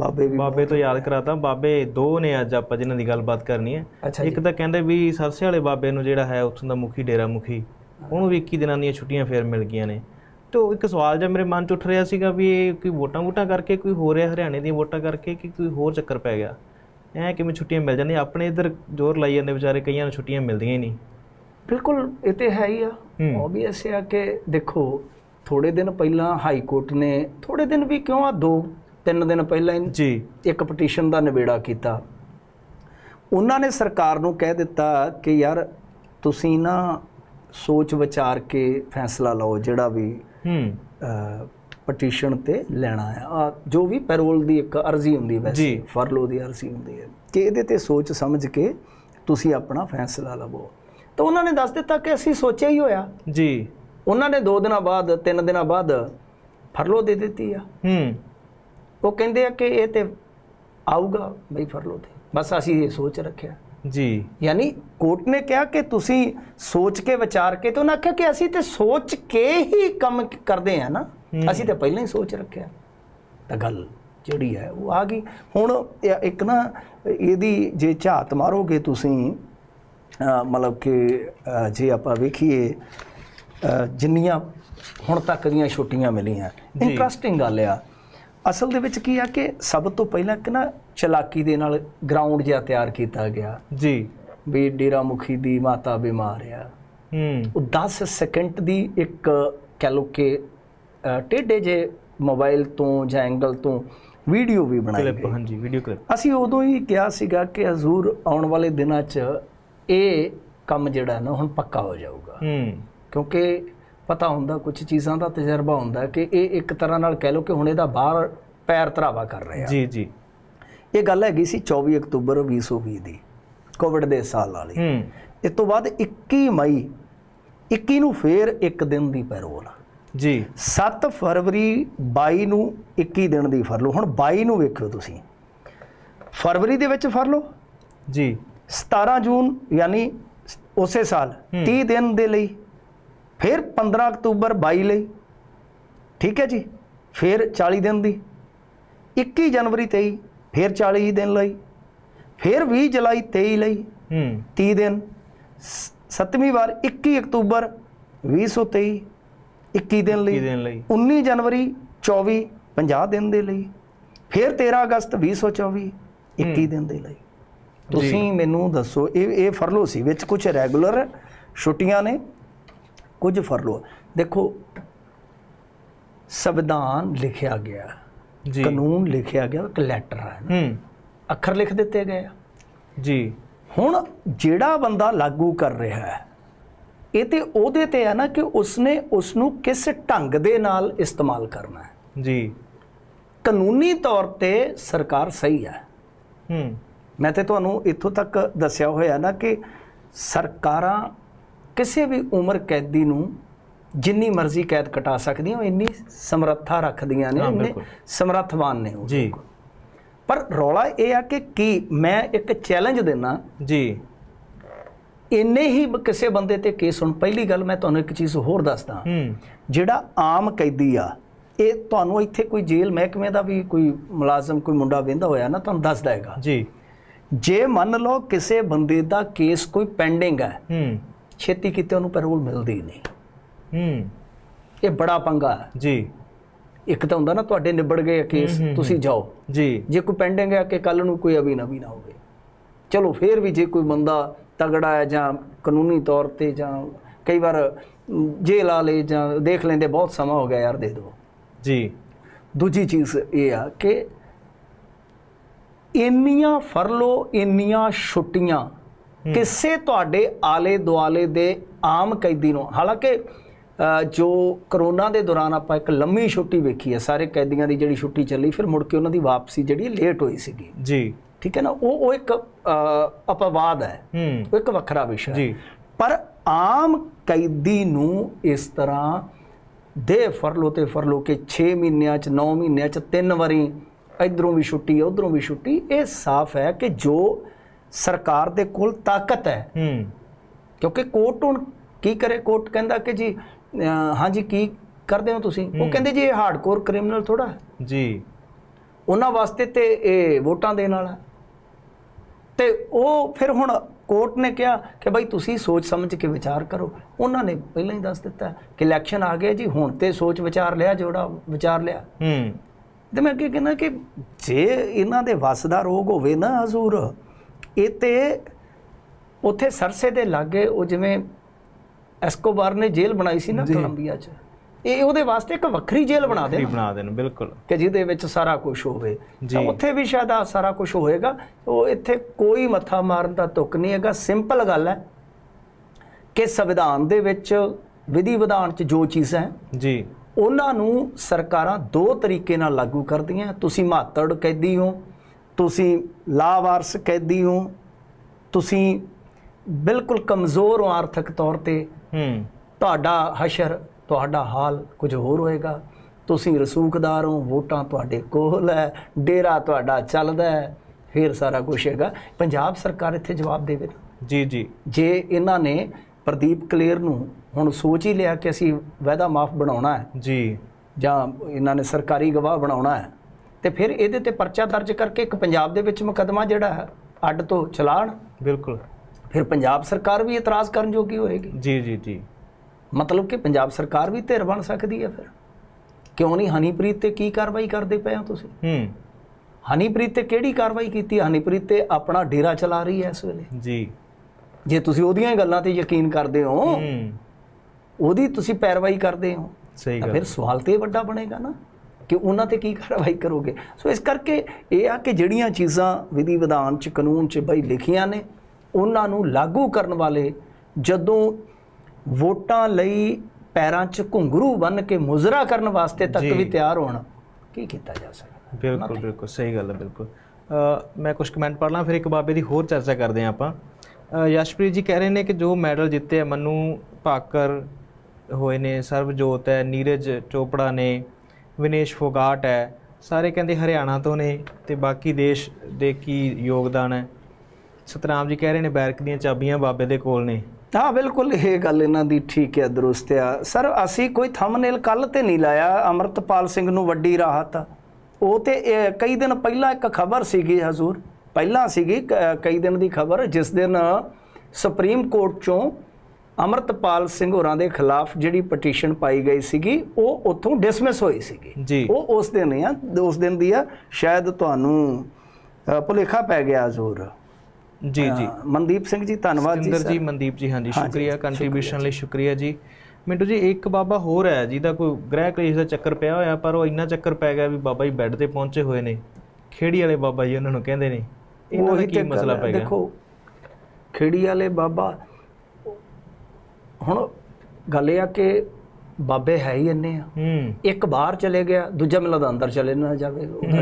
ਬਾਬੇ ਵੀ ਬਾਬੇ ਤੋਂ ਯਾਦ ਕਰਾਤਾ। ਬਾਬੇ ਦੋ ਨੇ ਅੱਜ ਆਪਾਂ ਜਿਨ੍ਹਾਂ ਦੀ ਗੱਲਬਾਤ ਕਰਨੀ ਹੈ। ਇੱਕ ਤਾਂ ਕਹਿੰਦੇ ਵੀ ਸਰਸੇ ਵਾਲੇ ਬਾਬੇ ਨੂੰ ਜਿਹੜਾ ਹੈ ਉੱਥੋਂ ਦਾ ਮੁਖੀ ਡੇਰਾ ਮੁਖੀ ਉਹਨੂੰ ਵੀ 21 ਦਿਨਾਂ ਦੀਆਂ ਛੁੱਟੀਆਂ ਫੇਰ ਮਿਲ ਗਈਆਂ ਨੇ। ਤੇ ਇੱਕ ਸਵਾਲ ਜਿਹਾ ਮੇਰੇ ਮਨ 'ਚ ਉੱਠ ਰਿਹਾ ਸੀਗਾ ਵੀ ਇਹ ਕੋਈ ਵੋਟਾਂ ਵੋਟਾਂ ਕਰਕੇ ਕੋਈ ਹੋ ਰਿਹਾ ਹਰਿਆਣੇ ਦੀਆਂ ਵੋਟਾਂ ਕਰਕੇ ਕਿ ਕੋਈ ਹੋਰ ਚੱਕਰ ਪੈ ਗਿਆ? ਐ ਕਿਵੇਂ ਛੁੱਟੀਆਂ ਮਿਲ ਜਾਂਦੀਆਂ? ਆਪਣੇ ਇੱਧਰ ਜ਼ੋਰ ਲਾਈ ਜਾਂਦੇ ਵਿਚਾਰੇ ਕਈਆਂ ਨੂੰ ਛੁੱਟੀਆਂ ਮਿਲਦੀਆਂ ਹੀ ਨਹੀਂ। ਬਿਲਕੁਲ ਇਹ ਤੇ ਹੈ ਹੀ ਆ। ਹੂੰ। ਓਬਵੀਅਸ ਆ ਕਿ ਦੇਖੋ ਥੋੜੇ ਦਿਨ ਪਹਿਲਾਂ ਹਾਈ ਕੋਰਟ ਨੇ ਥੋੜੇ ਦਿਨ ਵੀ ਕਿਉਂ ਆ? ਦੋ ਤਿੰਨ ਦਿਨ ਪਹਿਲਾਂ ਹੀ ਜੀ। ਇੱਕ ਪਟੀਸ਼ਨ ਦਾ ਨਿਬੇੜਾ ਕੀਤਾ। ਉਹਨਾਂ ਨੇ ਸਰਕਾਰ ਨੂੰ ਕਹਿ ਦਿੱਤਾ ਕਿ ਯਾਰ ਤੁਸੀਂ ਨਾ ਸੋਚ ਵਿਚਾਰ ਕੇ ਫੈਸਲਾ ਲਓ ਜਿਹੜਾ ਵੀ ਹੂੰ। ਪਟੀਸ਼ਨ ਤੇ ਲੈਣਾ ਹੈ। ਆ ਜੋ ਵੀ ਪੈਰੋਲ ਦੀ ਇੱਕ ਅਰਜ਼ੀ ਹੁੰਦੀ ਹੈ ਵੈਸੇ। ਫਰਲੋ ਦੀ ਅਰਜ਼ੀ ਹੁੰਦੀ ਹੈ ਕਿ ਇਹਦੇ ਤੇ ਸੋਚ ਸਮਝ ਕੇ ਤੁਸੀਂ ਆਪਣਾ ਫੈਸਲਾ ਲਵੋ। ਤਾਂ ਉਹਨਾਂ ਨੇ ਦੱਸ ਦਿੱਤਾ ਕਿ ਅਸੀਂ ਸੋਚਿਆ ਹੀ ਹੋਇਆ। ਜੀ। ਉਹਨਾਂ ਨੇ 2 ਦਿਨਾਂ ਬਾਅਦ 3 ਦਿਨਾਂ ਬਾਅਦ ਫਰਲੋ ਦੇ ਦਿੱਤੀ ਆ। ਹੂੰ। ਉਹ ਕਹਿੰਦੇ ਆ ਕਿ ਇਹ ਤੇ ਆਊਗਾ ਬਈ ਫਰਲੋ ਤੇ। ਬਸ ਅਸੀਂ ਇਹ ਸੋਚ ਰੱਖਿਆ। ਜੀ। ਯਾਨੀ ਕੋਰਟ ਨੇ ਕਿਹਾ ਕਿ ਤੁਸੀਂ ਸੋਚ ਕੇ ਵਿਚਾਰ ਕੇ ਤੇ ਉਹਨਾਂ ਆਖਿਆ ਕਿ ਅਸੀਂ ਤੇ ਸੋਚ ਕੇ ਹੀ ਕੰਮ ਕਰਦੇ ਆ ਨਾ। ਅਸੀਂ ਤੇ ਪਹਿਲਾਂ ਹੀ ਸੋਚ ਰੱਖਿਆ। ਤਾਂ ਗੱਲ ਜਿਹੜੀ ਹੈ ਉਹ ਆ ਗਈ। ਹੁਣ ਇੱਕ ਨਾ ਇਹਦੀ ਜੇ ਝਾਤ ਮਾਰੋਗੇ ਤੁਸੀਂ ਮਤਲਬ ਕਿ ਜੇ ਆਪਾਂ ਵੇਖੀਏ ਜਿੰਨੀਆਂ ਹੁਣ ਤੱਕ ਦੀਆਂ ਛੁੱਟੀਆਂ ਮਿਲੀਆਂ। ਇੰਟਰਸਟਿੰਗ ਗੱਲ ਆ। ਅਸਲ ਦੇ ਵਿੱਚ ਕੀ ਆ ਕਿ ਸਭ ਤੋਂ ਪਹਿਲਾਂ ਇੱਕ ਨਾ ਚਲਾਕੀ ਦੇ ਨਾਲ ਗਰਾਊਂਡ ਜਿਹਾ ਤਿਆਰ ਕੀਤਾ ਗਿਆ। ਜੀ। ਵੀ ਡੇਰਾ ਮੁਖੀ ਦੀ ਮਾਤਾ ਬਿਮਾਰ ਆ। ਹੂੰ। ਉਹ 10 ਸੈਕਿੰਡ ਦੀ ਇੱਕ ਕਹਿ ਲਓ ਕਿ ਟੇਢੇ ਜੇ ਮੋਬਾਈਲ ਤੋਂ ਜਾਂ ਐਂਗਲ ਤੋਂ ਵੀਡੀਓ ਵੀ ਬਣਾਈ ਕਲਿੱਪ ਹਾਂਜੀ ਵੀਡੀਓ ਕਲਿੱਪ ਅਸੀਂ ਉਦੋਂ ਹੀ ਕਿਹਾ ਸੀਗਾ ਕਿ ਹਜ਼ੂਰ ਆਉਣ ਵਾਲੇ ਦਿਨਾਂ 'ਚ ਇਹ ਕੰਮ ਜਿਹੜਾ ਨਾ ਹੁਣ ਪੱਕਾ ਹੋ ਜਾਊਗਾ। ਹੂੰ। ਕਿਉਂਕਿ ਪਤਾ ਹੁੰਦਾ ਕੁਝ ਚੀਜ਼ਾਂ ਦਾ ਤਜਰਬਾ ਹੁੰਦਾ ਕਿ ਇਹ ਇੱਕ ਤਰ੍ਹਾਂ ਨਾਲ ਕਹਿ ਲਓ ਕਿ ਹੁਣ ਇਹਦਾ ਬਾਹਰ ਪੈਰ ਧਰਾਵਾ ਕਰ ਰਹੇ। ਜੀ ਜੀ। ਇਹ ਗੱਲ ਹੈਗੀ ਸੀ 24 ਅਕਤੂਬਰ 2020 ਦੀ ਕੋਵਿਡ ਦੇ ਸਾਲ ਵਾਲੀ। ਹੂੰ। ਇਸ ਤੋਂ ਬਾਅਦ 21 ਮਈ 21 ਨੂੰ ਫੇਰ ਇੱਕ ਦਿਨ ਦੀ ਪੈਰੋਲ। ਜੀ। 7 ਫਰਵਰੀ 22 ਨੂੰ 21 ਦਿਨ ਦੀ ਫਰਲੋ ਹੁਣ 22 ਨੂੰ ਵੇਖਿਓ ਤੁਸੀਂ। ਫਰਵਰੀ ਦੇ ਵਿੱਚ ਫਰਲੋ ਜੀ। 17 ਜੂਨ ਯਾਨੀ ਉਸੇ ਸਾਲ 30 ਦਿਨ ਦੇ ਲਈ। ਫਿਰ 15 ਅਕਤੂਬਰ 22 ਲਈ। ਠੀਕ ਹੈ ਜੀ? ਫਿਰ 40 ਦਿਨ ਦੀ। 21 ਜਨਵਰੀ 23 ਫਿਰ 40 ਦਿਨ ਲਈ। ਫਿਰ 20 ਜੁਲਾਈ 23 ਲਈ। ਹੂੰ। 30 ਦਿਨ। ਸੱਤਵੀਂ ਵਾਰ 21 ਅਕਤੂਬਰ 2023 21 ਦਿਨ ਕੀ ਲਈ ਦਿਨ ਲਈ। 19 ਜਨਵਰੀ 24 50 ਦਿਨ ਦੇ ਲਈ। ਫਿਰ 13 ਅਗਸਤ 2024 21 ਦਿਨ ਦੇ ਲਈ। ਤੁਸੀਂ ਮੈਨੂੰ ਦੱਸੋ ਇਹ ਇਹ ਫਰਲੋ ਸੀ ਵਿੱਚ ਕੁਝ ਰੈਗੂਲਰ ਛੁੱਟੀਆਂ ਨੇ? ਕੁਝ ਫਰਲੋ ਦੇਖੋ ਸੰਵਿਧਾਨ ਲਿਖਿਆ ਗਿਆ। ਜੀ। ਕਾਨੂੰਨ ਲਿਖਿਆ ਗਿਆ ਇੱਕ ਲੈਟਰ ਹੈ। ਹੂੰ। ਅੱਖਰ ਲਿਖ ਦਿੱਤੇ ਗਏ ਆ। ਜੀ। ਹੁਣ ਜਿਹੜਾ ਬੰਦਾ ਲਾਗੂ ਕਰ ਰਿਹਾ ਹੈ ਇਹ ਤੇ ਉਹਦੇ ਤੇ ਹੈ ਨਾ ਕਿ ਉਸਨੇ ਉਸ ਨੂੰ ਕਿਸ ਢੰਗ ਦੇ ਨਾਲ ਇਸਤੇਮਾਲ ਕਰਨਾ ਹੈ। ਜੀ। ਕਾਨੂੰਨੀ ਤੌਰ ਤੇ ਸਰਕਾਰ ਸਹੀ ਹੈ। ਹੂੰ। ਮੈਂ ਤੇ ਤੁਹਾਨੂੰ ਇੱਥੋਂ ਤੱਕ ਦੱਸਿਆ ਹੋਇਆ ਨਾ ਕਿ ਸਰਕਾਰਾਂ ਕਿਸੇ ਵੀ ਉਮਰ ਕੈਦੀ ਨੂੰ ਜਿੰਨੀ ਮਰਜ਼ੀ ਕੈਦ ਕਟਾ ਸਕਦੀਆਂ ਉਹ ਇੰਨੀ ਸਮਰੱਥਾ ਰੱਖਦੀਆਂ ਨੇ ਇੰਨੇ। ਸਮਰੱਥਵਾਨ ਨੇ ਉਹ। ਜੀ। ਪਰ ਰੌਲਾ ਇਹ ਆ ਕਿ ਕੀ ਮੈਂ ਇੱਕ ਚੈਲੰਜ ਦਿੰਨਾ। ਜੀ। ਇੰਨੇ ਹੀ ਕਿਸੇ ਬੰਦੇ ਤੇ ਕੇਸ ਹੁਣ ਪਹਿਲੀ ਗੱਲ ਮੈਂ ਤੁਹਾਨੂੰ ਇੱਕ ਚੀਜ਼ ਹੋਰ ਦੱਸਦਾ। ਜਿਹੜਾ ਆਮ ਕੈਦੀ ਆ ਇਹ ਤੁਹਾਨੂੰ ਇੱਥੇ ਕੋਈ ਜੇਲ੍ਹ ਮਹਿਕਮੇ ਦਾ ਵੀ ਕੋਈ ਮੁਲਾਜ਼ਮ ਕੋਈ ਮੁੰਡਾ ਵੇਂਦਾ ਹੋਇਆ ਨਾ ਤੁਹਾਨੂੰ ਦੱਸਦਾ ਹੈਗਾ। ਜੀ। ਜੇ ਮੰਨ ਲਓ ਕਿਸੇ ਬੰਦੇ ਦਾ ਕੇਸ ਕੋਈ ਪੈਂਡਿੰਗ ਹੈ ਹੂੰ। ਛੇਤੀ ਕਿਤੇ ਉਹਨੂੰ ਪੈਰੋਲ ਮਿਲਦੀ ਨਹੀਂ। ਹੂੰ। ਇਹ ਬੜਾ ਪੰਗਾ ਹੈ। ਜੀ। ਇੱਕ ਤਾਂ ਹੁੰਦਾ ਨਾ ਤੁਹਾਡੇ ਨਿਬੜ ਗਏ ਕੇਸ ਤੁਸੀਂ ਜਾਓ। ਜੀ। ਜੇ ਕੋਈ ਪੈਂਡਿੰਗ ਹੈ ਕਿ ਕੱਲ ਨੂੰ ਕੋਈ ਅਭੀ ਨਵੀ ਨਾ ਹੋਵੇ। ਚਲੋ ਫੇਰ ਵੀ ਜੇ ਕੋਈ ਬੰਦਾ ਤਗੜਾ ਹੈ ਜਾਂ ਕਾਨੂੰਨੀ ਤੌਰ ਤੇ ਜਾਂ ਕਈ ਵਾਰ ਅਮ, ਜੇਲ੍ਹ ਵਾਲੇ ਜਾਂ ਦੇਖ ਲੈਂਦੇ ਬਹੁਤ ਸਮਾਂ ਹੋ ਗਿਆ ਯਾਰ ਦੇ ਦਿਓ। ਜੀ। ਦੂਜੀ ਚੀਜ਼ ਇਹ ਆ ਕਿ ਇੰਨੀਆਂ ਫਰਲੋ ਇੰਨੀਆਂ ਛੁੱਟੀਆਂ ਕਿਸੇ ਤੁਹਾਡੇ ਆਲੇ ਦੁਆਲੇ ਦੇ ਆਮ ਕੈਦੀ ਨੂੰ ਹਾਲਾਂਕਿ ਜੋ ਕਰੋਨਾ ਦੇ ਦੌਰਾਨ ਆਪਾਂ ਇੱਕ ਲੰਮੀ ਛੁੱਟੀ ਵੇਖੀ ਹੈ ਸਾਰੇ ਕੈਦੀਆਂ ਦੀ ਜਿਹੜੀ ਛੁੱਟੀ ਚੱਲੀ ਫਿਰ ਮੁੜ ਕੇ ਉਹਨਾਂ ਦੀ ਵਾਪਸੀ ਜਿਹੜੀ ਲੇਟ ਹੋਈ ਸੀਗੀ। ਜੀ। ਠੀਕ ਹੈ ਨਾ? ਉਹ ਉਹ ਇੱਕ ਅਪਵਾਦ ਹੈ। ਉਹ ਇੱਕ ਵੱਖਰਾ ਵਿਸ਼ਾ ਹੈ। ਜੀ। ਪਰ ਆਮ ਕੈਦੀ ਨੂੰ ਇਸ ਤਰ੍ਹਾਂ ਦੇ ਫਰਲੋ ਤੇ ਫਰਲੋ ਕੇ 6 ਮਹੀਨਿਆਂ ਚ 9 ਮਹੀਨਿਆਂ ਚ ਤਿੰਨ ਵਾਰੀ ਇਧਰੋਂ ਵੀ ਛੁੱਟੀ ਉਧਰੋਂ ਵੀ ਛੁੱਟੀ ਇਹ ਸਾਫ਼ ਹੈ ਕਿ ਜੋ ਸਰਕਾਰ ਦੇ ਕੋਲ ਤਾਕਤ ਹੈ। ਹੂੰ। ਕਿਉਂਕਿ ਕੋਰਟ ਹੁਣ ਕੀ ਕਰੇ? ਕੋਰਟ ਕਹਿੰਦਾ ਕਿ ਜੀ ਹਾਂਜੀ ਕੀ ਕਰਦੇ ਹੋ ਤੁਸੀਂ? ਉਹ ਕਹਿੰਦੇ ਜੀ ਇਹ ਹਾਰਡਕੋਰ ਕ੍ਰਿਮੀਨਲ ਥੋੜਾ ਜੀ। ਉਹਨਾਂ ਵਾਸਤੇ ਤੇ ਇਹ ਵੋਟਾਂ ਦੇਣ ਵਾਲਾ ਤੇ ਉਹ ਫਿਰ ਹੁਣ ਕੋਰਟ ਨੇ ਕਿਹਾ ਕਿ ਭਾਈ ਤੁਸੀਂ ਸੋਚ ਸਮਝ ਕੇ ਵਿਚਾਰ ਕਰੋ। ਉਹਨਾਂ ਨੇ ਪਹਿਲਾਂ ਹੀ ਦੱਸ ਦਿੱਤਾ ਕਿ ਇਲੈਕਸ਼ਨ ਆ ਗਏ ਜੀ ਹੁਣ ਤੇ ਸੋਚ ਵਿਚਾਰ ਲਿਆ ਜੋੜਾ ਵਿਚਾਰ ਲਿਆ। ਹੂੰ। ਤੇ ਮੈਂ ਅੱਗੇ ਕਹਿੰਦਾ ਕਿ ਜੇ ਇਹਨਾਂ ਦੇ ਵੱਸ ਦਾ ਰੋਗ ਹੋਵੇ ਨਾ ਹਜ਼ੂਰ ਇਹ ਤੇ ਉੱਥੇ ਸਰਸੇ ਦੇ ਲਾਗੇ ਉਹ ਜਿਵੇਂ ਐਸਕੋਬਾਰ ਨੇ ਜੇਲ੍ਹ ਬਣਾਈ ਸੀ ਨਾ ਕੋਲੰਬੀਆ 'ਚ। ਇਹ ਉਹਦੇ ਵਾਸਤੇ ਇੱਕ ਵੱਖਰੀ ਜੇਲ੍ਹ ਬਣਾ ਦੇਣ। ਬਣਾ ਦੇਣ ਬਿਲਕੁਲ। ਕਿ ਜਿਹਦੇ ਵਿੱਚ ਸਾਰਾ ਕੁਝ ਹੋਵੇ। ਤਾਂ ਉੱਥੇ ਵੀ ਸ਼ਾਇਦ ਆਹ ਸਾਰਾ ਕੁਝ ਹੋਏਗਾ। ਉਹ ਇੱਥੇ ਕੋਈ ਮੱਥਾ ਮਾਰਨ ਦਾ ਤੁਕ ਨਹੀਂ ਹੈਗਾ। ਸਿੰਪਲ ਗੱਲ ਹੈ ਕਿ ਸੰਵਿਧਾਨ ਦੇ ਵਿੱਚ ਵਿਧੀ ਵਿਧਾਨ 'ਚ ਜੋ ਚੀਜ਼ਾਂ ਹੈ ਜੀ। ਉਹਨਾਂ ਨੂੰ ਸਰਕਾਰਾਂ ਦੋ ਤਰੀਕੇ ਨਾਲ ਲਾਗੂ ਕਰਦੀਆਂ। ਤੁਸੀਂ ਮਾਤੜ ਕੈਦੀ ਹੋ ਤੁਸੀਂ ਲਾਵਾਰਸ ਕੈਦੀ ਹੋ ਤੁਸੀਂ ਬਿਲਕੁਲ ਕਮਜ਼ੋਰ ਹੋ ਆਰਥਿਕ ਤੌਰ ਤੇ। ਹੂੰ। ਤੁਹਾਡਾ ਹਸ਼ਰ ਤੁਹਾਡਾ ਹਾਲ ਕੁਝ ਹੋਰ ਹੋਏਗਾ। ਤੁਸੀਂ ਰਸੂਖਦਾਰ ਹੋ ਵੋਟਾਂ ਤੁਹਾਡੇ ਕੋਲ ਹੈ ਡੇਰਾ ਤੁਹਾਡਾ ਚੱਲਦਾ ਹੈ ਫਿਰ ਸਾਰਾ ਕੁਝ ਹੈਗਾ। ਪੰਜਾਬ ਸਰਕਾਰ ਇੱਥੇ ਜਵਾਬ ਦੇਵੇ ਜੀ ਜੀ। ਜੇ ਇਹਨਾਂ ਨੇ ਪ੍ਰਦੀਪ ਕਲੇਰ ਨੂੰ ਹੁਣ ਸੋਚ ਹੀ ਲਿਆ ਕਿ ਅਸੀਂ ਵਾਅਦਾ ਮਾਫ ਬਣਾਉਣਾ ਹੈ ਜੀ। ਜਾਂ ਇਹਨਾਂ ਨੇ ਸਰਕਾਰੀ ਗਵਾਹ ਬਣਾਉਣਾ ਹੈ ਤੇ ਫਿਰ ਇਹਦੇ ਤੇ ਪਰਚਾ ਦਰਜ ਕਰਕੇ ਇੱਕ ਪੰਜਾਬ ਦੇ ਵਿੱਚ ਮੁਕੱਦਮਾ ਜਿਹੜਾ ਹੈ ਅੱਡ ਤੋਂ ਚਲਾਣ। ਬਿਲਕੁਲ। ਫਿਰ ਪੰਜਾਬ ਸਰਕਾਰ ਵੀ ਇਤਰਾਜ਼ ਕਰਨ ਜੋਗੀ ਹੋਏਗੀ। ਜੀ ਜੀ ਜੀ। ਮਤਲਬ ਕਿ ਪੰਜਾਬ ਸਰਕਾਰ ਵੀ ਧਿਰ ਬਣ ਸਕਦੀ ਹੈ ਫਿਰ। ਕਿਉਂ ਨਹੀਂ ਹਨੀਪ੍ਰੀਤ ਤੇ ਕੀ ਕਾਰਵਾਈ ਕਰਦੇ ਪਏ ਹੋ ਤੁਸੀਂ? ਹੂੰ। ਹਨੀਪ੍ਰੀਤ ਤੇ ਕਿਹੜੀ ਕਾਰਵਾਈ ਕੀਤੀ? ਹਨੀਪ੍ਰੀਤ ਤੇ ਆਪਣਾ ਡੇਰਾ ਚਲਾ ਰਹੀ ਹੈ ਇਸ ਵੇਲੇ। ਜੀ। ਜੇ ਤੁਸੀਂ ਉਹਦੀਆਂ ਗੱਲਾਂ ਤੇ ਯਕੀਨ ਕਰਦੇ ਹੋ ਹੂੰ। ਉਹਦੀ ਤੁਸੀਂ ਪੈਰਵਾਈ ਕਰਦੇ ਹੋ ਸਹੀ ਗੱਲ। ਫਿਰ ਸਵਾਲ ਤੇ ਵੱਡਾ ਬਣੇਗਾ ਨਾ। ਕਿ ਉਹਨਾਂ ਤੇ ਕੀ ਕਾਰਵਾਈ ਕਰੋਗੇ? ਸੋ ਇਸ ਕਰਕੇ ਇਹ ਆ ਕਿ ਜਿਹੜੀਆਂ ਚੀਜ਼ਾਂ ਵਿਧੀ ਵਿਧਾਨ ਚ ਕਾਨੂੰਨ ਚ ਬਈ ਲਿਖੀਆਂ ਨੇ ਉਹਨਾਂ ਨੂੰ ਲਾਗੂ ਕਰਨ ਵਾਲੇ ਜਦੋਂ ਵੋਟਾਂ ਲਈ ਪੈਰਾਂ 'ਚ ਘੁੰਗਰੂ ਬੰਨ ਕੇ ਮੁਜ਼ਰਾ ਕਰਨ ਵਾਸਤੇ ਤੱਕ। ਵੀ ਤਿਆਰ ਹੋਣ ਕੀ ਕੀਤਾ ਜਾ ਸਕਦਾ? ਬਿਲਕੁਲ ਬਿਲਕੁਲ ਸਹੀ ਗੱਲ ਹੈ ਬਿਲਕੁਲ। ਮੈਂ ਕੁਝ ਕਮੈਂਟ ਪੜ੍ਹ ਲਾਂ ਫਿਰ ਇੱਕ ਬਾਬੇ ਦੀ ਹੋਰ ਚਰਚਾ ਕਰਦੇ ਹਾਂ ਆਪਾਂ। ਯਸ਼ਪ੍ਰੀਤ ਜੀ ਕਹਿ ਰਹੇ ਨੇ ਕਿ ਜੋ ਮੈਡਲ ਜਿੱਤੇ ਆ ਮਨੂ ਭਾਕਰ ਹੋਏ ਨੇ ਸਰਬਜੋਤ ਹੈ ਨੀਰਜ ਚੋਪੜਾ ਨੇ ਵਿਨੇਸ਼ ਫੋਗਾਟ ਹੈ। ਸਾਰੇ ਕਹਿੰਦੇ ਹਰਿਆਣਾ ਤੋਂ ਨੇ ਤੇ ਬਾਕੀ ਦੇਸ਼ ਦੇ ਕੀ ਯੋਗਦਾਨ ਹੈ। ਸਤਨਾਮ ਜੀ ਕਹਿ ਰਹੇ ਨੇ ਬੈਰਕ ਦੀਆਂ ਚਾਬੀਆਂ ਬਾਬੇ ਦੇ ਕੋਲ ਨੇ। ਹਾਂ, ਬਿਲਕੁਲ ਇਹ ਗੱਲ ਇਹਨਾਂ ਦੀ ਠੀਕ ਹੈ, ਦਰੁਸਤ ਆ। ਸਰ, ਅਸੀਂ ਕੋਈ ਥੰਬਨੇਲ ਕੱਲ ਤੇ ਨਹੀਂ ਲਾਇਆ, ਅਮਰਤਪਾਲ ਸਿੰਘ ਨੂੰ ਵੱਡੀ ਰਾਹਤ। ਉਹ ਤੇ ਕਈ ਦਿਨ ਪਹਿਲਾਂ ਇੱਕ ਖਬਰ ਸੀਗੀ ਹਜ਼ੂਰ। ਪਹਿਲਾਂ ਸੀਗੀ, ਕ- ਕਈ ਦਿਨ ਦੀ ਖਬਰ, ਜਿਸ ਦਿਨ ਸੁਪਰੀਮ ਕੋਰਟ ਚੋਂ ਅਮਰਤਪਾਲ ਸਿੰਘ ਹੋਰਾਂ ਦੇ ਖਿਲਾਫ ਜਿਹੜੀ ਪਟੀਸ਼ਨ ਪਾਈ ਗਈ ਸੀਗੀ ਉਹ ਉੱਥੋਂ ਡਿਸਮਿਸ ਹੋਈ ਸੀਗੀ। ਉਹ ਉਸ ਦਿਨ ਆ ਉਸ ਦਿਨ ਦੀ ਆ ਸ਼ਾਇਦ ਤੁਹਾਨੂੰ ਭੁਲੇਖਾ ਪੈ ਗਿਆ ਹਜ਼ੂਰ ਜੀ ਜੀ। ਮਨਦੀਪ ਸਿੰਘ ਜੀ ਧੰਨਵਾਦ ਜੀ ਸਰ। ਜੀ ਮਨਦੀਪ ਜੀ ਹਾਂਜੀ ਸ਼ੁਕਰੀਆ ਕੰਟਰੀਬਿਊਸ਼ਨ ਲਈ ਸ਼ੁਕਰੀਆ ਜੀ। ਮਿੰਟੂ ਜੀ ਇੱਕ ਬਾਬਾ ਹੋਰ ਹੈ ਜਿਹਦਾ ਕੋਈ ਗ੍ਰਹਿ ਕਲੇਸ਼ ਦਾ ਚੱਕਰ ਪਿਆ ਹੋਇਆ ਪਰ ਉਹ ਇੰਨਾ ਚੱਕਰ ਪੈ ਗਿਆ ਵੀ ਬਾਬਾ ਜੀ ਬੈੱਡ ਤੇ ਪਹੁੰਚੇ ਹੋਏ ਨੇ। ਖੇੜੀ ਵਾਲੇ ਬਾਬਾ ਜੀ ਉਹਨਾਂ ਨੂੰ ਕਹਿੰਦੇ ਨੇ। ਇਹਨਾਂ ਦਾ ਕੀ ਮਸਲਾ। ਪੈ ਗਿਆ? ਦੇਖੋ ਖੇੜੀ ਵਾਲੇ ਬਾਬਾ ਹੁਣ ਗੱਲ ਇਹ ਆ ਕਿ ਬਾਬੇ ਹੈ ਹੀ ਇੰਨੇ ਆ। ਹੂੰ। ਇੱਕ ਬਾਹਰ ਚਲੇ ਗਿਆ ਦੂਜਾ ਮੈਨੂੰ ਲੱਗਦਾ ਅੰਦਰ ਚਲੇ ਨਾ ਜਾਵੇ ਉਹਦਾ